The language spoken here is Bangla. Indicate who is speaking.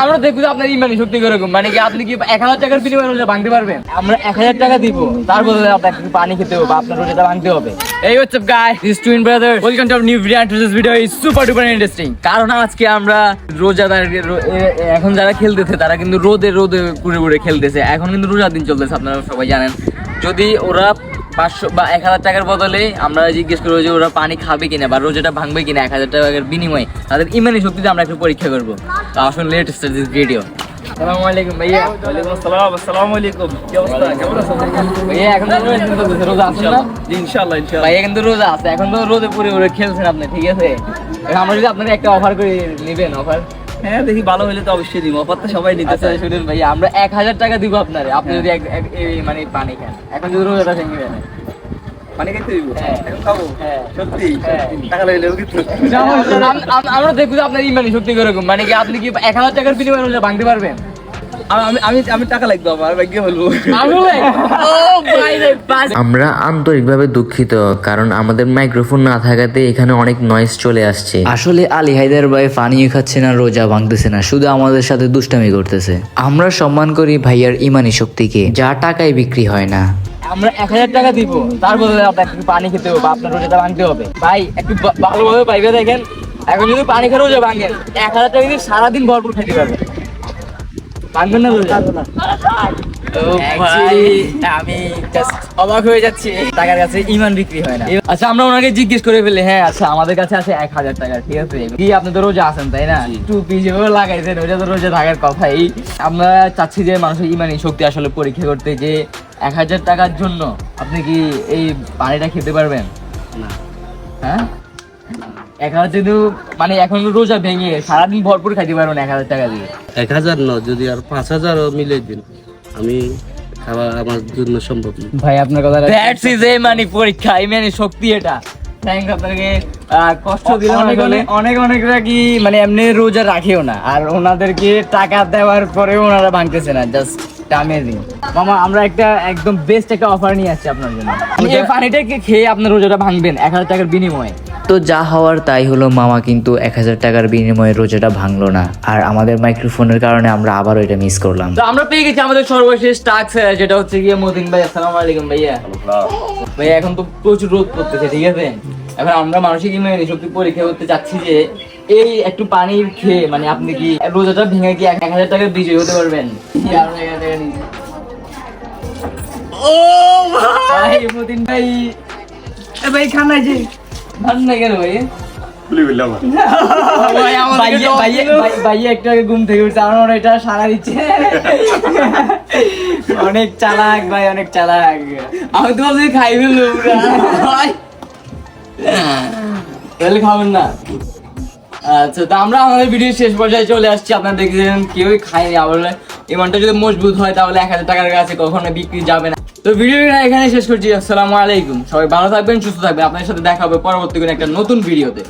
Speaker 1: আমরা দেখব আপনার ইমানি মানে কি আপনি কি এক হাজার টাকার বিনিময়ে ভাঙতে পারবেন আমরা এক হাজার টাকা তার বদলে আপনাকে পানি খেতে হবে আপনার ভাঙতে হবে এই হচ্ছে guy this brother welcome to new video this video is super duper interesting কারণ আজকে আমরা রোজাদার এখন যারা খেলতেছে তারা কিন্তু রোদে রোদে ঘুরে ঘুরে খেলতেছে এখন কিন্তু রোজার দিন চলতেছে আপনারা সবাই জানেন যদি ওরা পাঁচশো বা এক হাজার টাকার বদলে আমরা জিজ্ঞেস করব যে ওরা পানি খাবে কিনা বা রোজাটা ভাঙবে কিনা এক হাজার টাকার বিনিময়ে তাদের ইমানি শক্তিতে আমরা একটু পরীক্ষা করব। তো আসুন লেট স্টার্ট দিস ভিডিও আসসালামু আলাইকুম ভাইয়া।
Speaker 2: ওয়ালাইকুম আসসালাম আসসালামু আলাইকুম। কি অবস্থা? কেমন আছেন?
Speaker 1: ভাইয়া এখন তো রোজা দিন চলতেছে, রোজা আছেন না?
Speaker 2: ইনশাআল্লাহ ইনশাআল্লাহ
Speaker 1: ভাইয়া কিন্তু রোজা আছে এখন তো রোদে পুরে পুরে খেলছেন আপনি ঠিক আছে? আমরা যদি আপনাকে একটা অফার করে নেবেন অফার
Speaker 2: হ্যাঁ দেখি ভালো হলে তো অবশ্যই দিব। অফার তো সবাই নিতে
Speaker 1: চাই
Speaker 2: চায়।
Speaker 1: শুনুন ভাইয়া আমরা এক হাজার টাকা দিব আপনারে। আপনি যদি এক মানে পানি খান। এখন যদি রোজাটা ভেঙে দেন হ্যাঁ। হ্যাঁ। হ্যাঁ। আমরা দেখব আপনার ইমানি শক্তি কীরকম। মানে কি আপনি কি এক হাজার টাকার বিনিময় রোজা ভাঙতে পারবেন?
Speaker 2: আমার
Speaker 3: আন্তরিকভাবে দুঃখিত কারণ আমাদের মাইক্রোফোন না থাকাতে এখানে অনেক নয়েজ চলে আসছে।
Speaker 4: আসলে আলী হায়দার ভাই পানিও খাচ্ছে না রোজা ভাঙতেছে না শুধু আমাদের সাথে দুষ্টামি করতেছে। আমরা সম্মান করি ভাইয়ার ইমানি শক্তিকে যা টাকায় বিক্রি হয় না।
Speaker 1: আমরা এক হাজার টাকা দিব তার বদলে আপনাকে পানি খেতে হবে আপনার রোজাটা ভাঙতে হবে। ভাই একটু ভালোভাবে পাইবে দেখেন এখন যদি পানি খেয়ে রোজা ভাঙেন এক হাজার টাকা দিয়ে সারাদিন ভরপুর খেতে পারবেন না আমি অবাক হয়ে যাচ্ছি। টাকার কাছে ইমান বিক্রি হয় না। আচ্ছা আমরা ওনাকে জিজ্ঞেস করে ফেলি হ্যাঁ আচ্ছা আমাদের কাছে আছে এক হাজার টাকা ঠিক আছে? কি আপনি তো রোজা আছেন তাই না? টুপি যেভাবে লাগাইছেন ওইটা তো রোজা থাকার কথাই। আমরা চাচ্ছি যে মানুষের ইমানি শক্তি আসলে পরীক্ষা করতে যে এক হাজার টাকার জন্য আপনি কি এই পানিটা খেতে পারবেন? হ্যাঁ? এক হাজার যদি মানে এখন রোজা ভেঙে সারাদিন ভরপুর খাইতে পারবেন এক হাজার টাকা দিয়ে।
Speaker 5: এক হাজার ন যদি আর পাঁচ হাজারও মিলে দিন আমি খাওয়া আমার জন্য সম্ভব না।
Speaker 1: ভাই আপনার কথা দ্যাটস ইজ এ মানে পরীক্ষা এই মানে শক্তি এটা। থ্যাংক আপনাকে কষ্ট দিলাম অনেক অনেক অনেক অনেকরা কি মানে এমনি রোজা রাখেও না। আর ওনাদেরকে টাকা দেওয়ার পরেও ওনারা ভাঙতেছে না জাস্ট অ্যামেজিং মামা আমরা একটা একদম বেস্ট একটা অফার নিয়ে আসছি আপনার জন্য। এই পানিটাকে খেয়ে আপনার রোজাটা ভাঙবেন এক হাজার টাকার বিনিময়ে।
Speaker 4: তো যা হওয়ার তাই হলো মামা কিন্তু এক হাজার টাকার বিনিময়ে রোজাটা ভাঙলো না। আর আমাদের মাইক্রোফোনের কারণে আমরা আবারও এটা মিস করলাম।
Speaker 1: তো আমরা পেয়ে গেছি আমাদের সর্বশেষ টাস্ক যেটা হচ্ছে গিয়ে মতিন ভাই। আসসালামু আলাইকুম ভাইয়া। ভাইয়া এখন তো প্রচুর রোদ পড়তেছে ঠিক আছে? এখন আমরা মানসিক ইমিউনিটি শক্তি পরীক্ষা করতে চাচ্ছি যে এই একটু পানি খেয়ে মানে আপনি কি রোজাটা ভেঙে কি এক হাজার টাকার বিজয়ী হতে পারবেন? ও ভাই! মতিন ভাই এ ভাই খানা যে তাহলে আচ্ছা আমরা আমাদের ভিডিও শেষ পর্যায়ে চলে আসছি আপনারা দেখছেন কেউই খায়নি আবার ইমানটা যদি মজবুত হয়, তাহলে এক হাজার টাকার কাছে কখনো বিক্রি যাবে না। তো ভিডিওটা এখানে শেষ করছি। আসসালামু আলাইকুম। সবাই ভালো থাকবেন, সুস্থ থাকবেন। আপনাদের সাথে দেখা হবে পরবর্তী একটা নতুন ভিডিওতে।